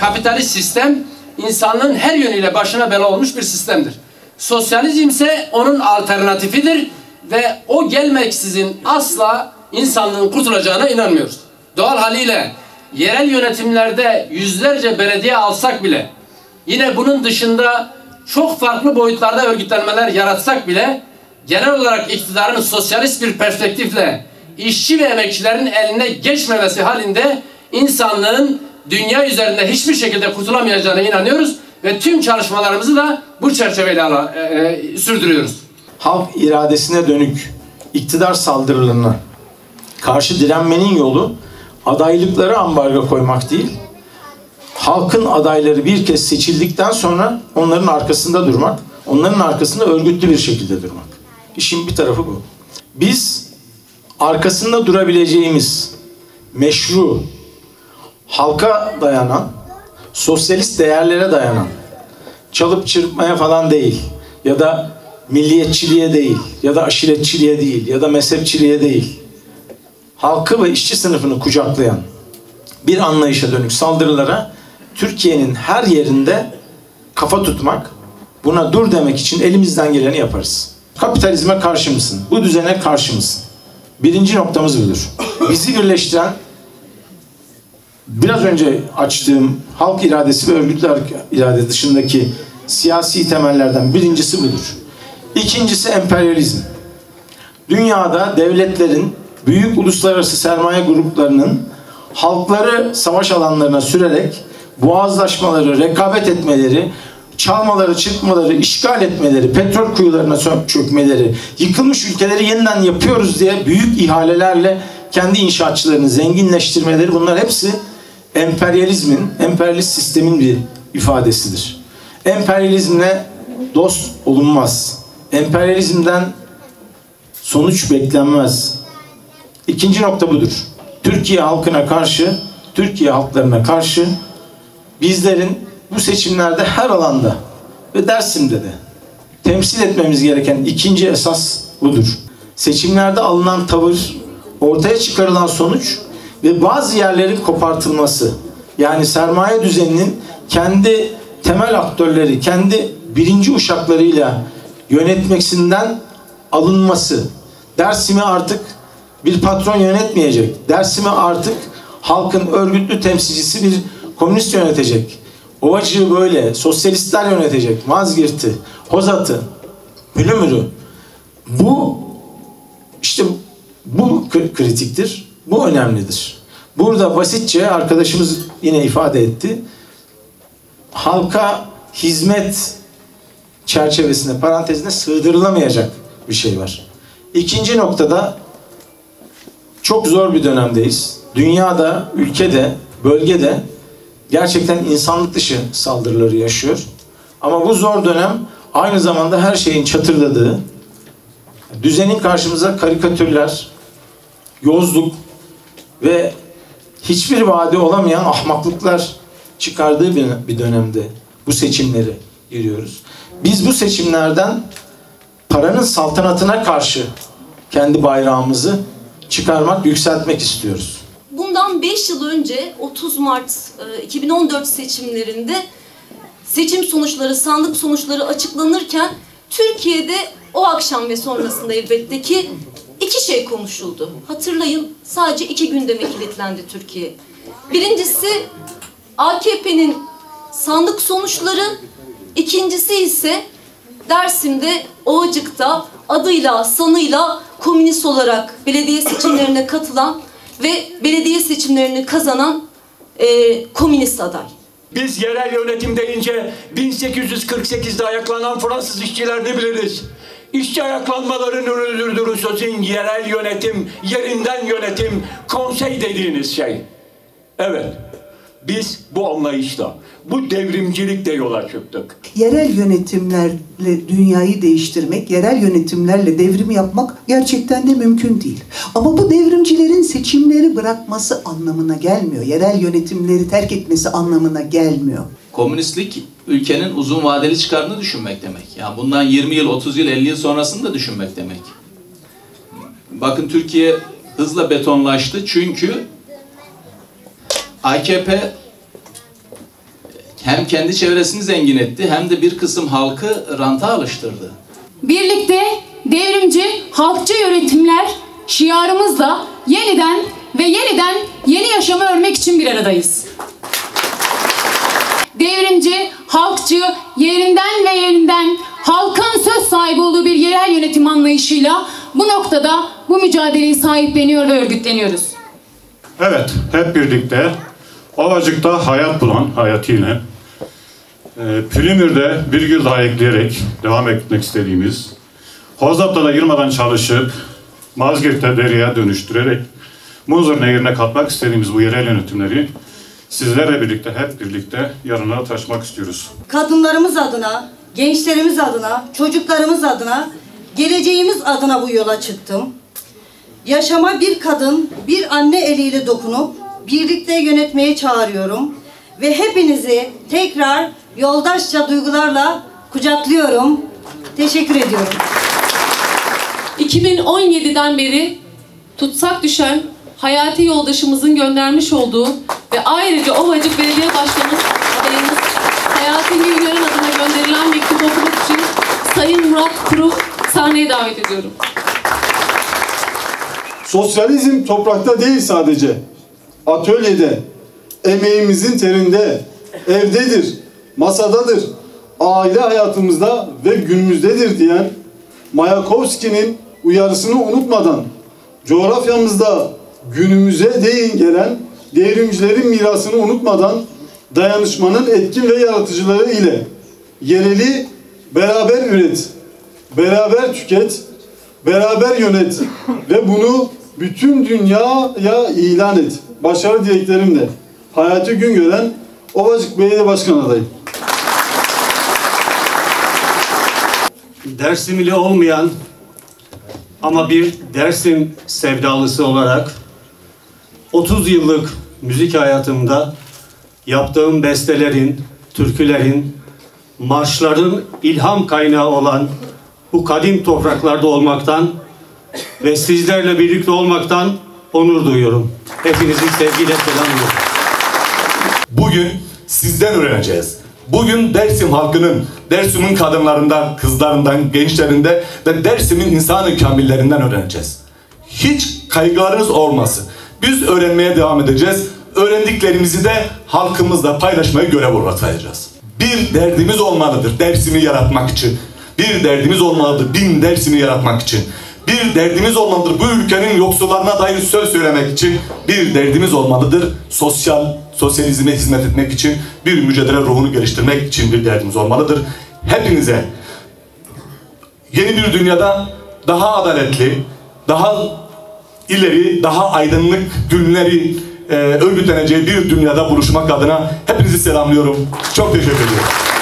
Kapitalist sistem insanlığın her yönüyle başına bela olmuş bir sistemdir. Sosyalizm ise onun alternatifidir ve o gelmeksizin asla insanlığın kurtulacağına inanmıyoruz. Doğal haliyle yerel yönetimlerde yüzlerce belediye alsak bile yine bunun dışında çok farklı boyutlarda örgütlenmeler yaratsak bile genel olarak iktidarın sosyalist bir perspektifle işçi ve emekçilerin eline geçmemesi halinde insanlığın dünya üzerinde hiçbir şekilde kurtulamayacağına inanıyoruz ve tüm çalışmalarımızı da bu çerçeveyle e, e, sürdürüyoruz. Halk iradesine dönük iktidar saldırılarına karşı direnmenin yolu adaylıkları ambargo koymak değil, halkın adayları bir kez seçildikten sonra onların arkasında durmak, onların arkasında örgütlü bir şekilde durmak. İşin bir tarafı bu. Biz arkasında durabileceğimiz meşru, halka dayanan, sosyalist değerlere dayanan, çalıp çırpmaya falan değil ya da milliyetçiliğe değil ya da aşiretçiliğe değil ya da mezhepçiliğe değil halkı ve işçi sınıfını kucaklayan bir anlayışa dönük saldırılara Türkiye'nin her yerinde kafa tutmak, buna dur demek için elimizden geleni yaparız. Kapitalizme karşı mısın? Bu düzene karşı mısın? Birinci noktamız budur. Bizi birleştiren biraz önce açtığım halk iradesi ve örgütlü irade dışındaki siyasi temellerden birincisi budur. İkincisi emperyalizm. Dünyada devletlerin, büyük uluslararası sermaye gruplarının halkları savaş alanlarına sürerek boğazlaşmaları, rekabet etmeleri, çalmaları, çırpmaları, işgal etmeleri, petrol kuyularına çökmeleri, yıkılmış ülkeleri yeniden yapıyoruz diye büyük ihalelerle kendi inşaatçılarını zenginleştirmeleri bunlar hepsi emperyalizmin, emperyalist sistemin bir ifadesidir. Emperyalizmle dost olunmaz. Emperyalizmden sonuç beklenmez. İkinci nokta budur. Türkiye halkına karşı, Türkiye halklarına karşı bizlerin bu seçimlerde her alanda ve Dersim'de de temsil etmemiz gereken ikinci esas budur. Seçimlerde alınan tavır, ortaya çıkarılan sonuç ve bazı yerlerin kopartılması. Yani sermaye düzeninin kendi temel aktörleri, kendi birinci uşaklarıyla yönetmesinden alınması. Dersimi artık bir patron yönetmeyecek. Dersimi artık halkın örgütlü temsilcisi bir komünist yönetecek. Ovacığı böyle, sosyalistler yönetecek. Mazgirt'i, Hozat'ı, Hülümür'ü. Bu işte bu kritiktir. Bu önemlidir. Burada basitçe arkadaşımız yine ifade etti. Halka hizmet çerçevesinde, parantezine sığdırılamayacak bir şey var. İkinci noktada çok zor bir dönemdeyiz. Dünyada, ülkede, bölgede gerçekten insanlık dışı saldırıları yaşıyor. Ama bu zor dönem aynı zamanda her şeyin çatırdadığı, düzenin karşımıza karikatürler, yozluk ve hiçbir vaadi olamayan ahmaklıklar çıkardığı bir dönemde bu seçimleri giriyoruz. Biz bu seçimlerden paranın saltanatına karşı kendi bayrağımızı çıkarmak, yükseltmek istiyoruz. Bundan 5 yıl önce 30 Mart 2014 seçimlerinde seçim sonuçları, sandık sonuçları açıklanırken Türkiye'de o akşam ve sonrasında elbette ki iki şey konuşuldu. Hatırlayın sadece iki gündeme kilitlendi Türkiye. Birincisi AKP'nin sandık sonuçları, ikincisi ise Dersim'de Ovacık'ta adıyla sanıyla komünist olarak belediye seçimlerine katılan ve belediye seçimlerini kazanan e, komünist aday. Biz yerel yönetim deyince 1848'de ayaklanan Fransız işçilerini biliriz. İşçi ayaklanmalarının öldürdüğü sözün yerel yönetim, yerinden yönetim, konsey dediğiniz şey. Evet, biz bu anlayışla, bu devrimcilikle yola çıktık. Yerel yönetimlerle dünyayı değiştirmek, yerel yönetimlerle devrim yapmak gerçekten de mümkün değil. Ama bu devrimcilerin seçimleri bırakması anlamına gelmiyor. Yerel yönetimleri terk etmesi anlamına gelmiyor. Komünistlik ülkenin uzun vadeli çıkarını düşünmek demek. Yani bundan 20 yıl, 30 yıl, 50 yıl sonrasını da düşünmek demek. Bakın Türkiye hızla betonlaştı çünkü AKP hem kendi çevresini zengin etti hem de bir kısım halkı ranta alıştırdı. Birlikte devrimci, halkçı yönetimler şiarımızla yeniden ve yeniden yeni yaşamı örmek için bir aradayız. Devrimci, halkçı, yerinden ve yerinden halkın söz sahibi olduğu bir yerel yönetim anlayışıyla bu noktada bu mücadeleyi sahipleniyor ve örgütleniyoruz. Evet, hep birlikte Ovacık'ta hayat bulan hayatıyla e, Pülümür'de bir yıl daha ekleyerek devam etmek istediğimiz Hozap'ta da yılmadan çalışıp Mazgirt'te dereye dönüştürerek Muzur Nehri'ne katmak istediğimiz bu yerel yönetimleri sizlerle birlikte hep birlikte yanına taşımak istiyoruz. kadınlarımız adına, gençlerimiz adına, çocuklarımız adına, geleceğimiz adına bu yola çıktım. Yaşama bir kadın, bir anne eliyle dokunup birlikte yönetmeye çağırıyorum ve hepinizi tekrar yoldaşça duygularla kucaklıyorum. Teşekkür ediyorum. 2017'den beri tutsak düşen hayati yoldaşımızın göndermiş olduğu ve ayrıca Ovacık Belediye Başkanı adayımız Hayati Güngör'ün adına gönderilen mektup okumak için Sayın Murat Kuru sahneye davet ediyorum. Sosyalizm toprakta değil sadece. Atölyede, emeğimizin terinde, evdedir, masadadır, aile hayatımızda ve günümüzdedir diyen Mayakovski'nin uyarısını unutmadan coğrafyamızda günümüze değin gelen devrimcilerin mirasını unutmadan dayanışmanın etkin ve yaratıcıları ile yereli beraber üret, beraber tüket, beraber yönet ve bunu bütün dünyaya ilan et. Başarı dileklerimle. Hayati Güngören, Ovacık Belediye Başkan adayı. Dersim ile olmayan ama bir Dersim sevdalısı olarak 30 yıllık müzik hayatımda yaptığım bestelerin, türkülerin, marşların ilham kaynağı olan bu kadim topraklarda olmaktan ve sizlerle birlikte olmaktan onur duyuyorum. Hepinizi sevgiyle selamlıyorum. Bugün sizden öğreneceğiz. Bugün Dersim halkının, Dersim'in kadınlarından, kızlarından, gençlerinde ve Dersim'in insan kamillerinden öğreneceğiz. Hiç kaygılarınız olmasın. Biz öğrenmeye devam edeceğiz. Öğrendiklerimizi de halkımızla paylaşmayı görev olarak sayacağız. Bir derdimiz olmalıdır Dersim'i yaratmak için. Bir derdimiz olmalıdır bin Dersim'i yaratmak için. Bir derdimiz olmalıdır bu ülkenin yoksullarına dair söz söylemek için. Bir derdimiz olmalıdır sosyal, sosyalizme hizmet etmek için. Bir mücadele ruhunu geliştirmek için bir derdimiz olmalıdır. Hepinize yeni bir dünyada daha adaletli, daha ileri, daha aydınlık günleri e, örgütleneceği bir dünyada buluşmak adına hepinizi selamlıyorum. Çok teşekkür ediyorum.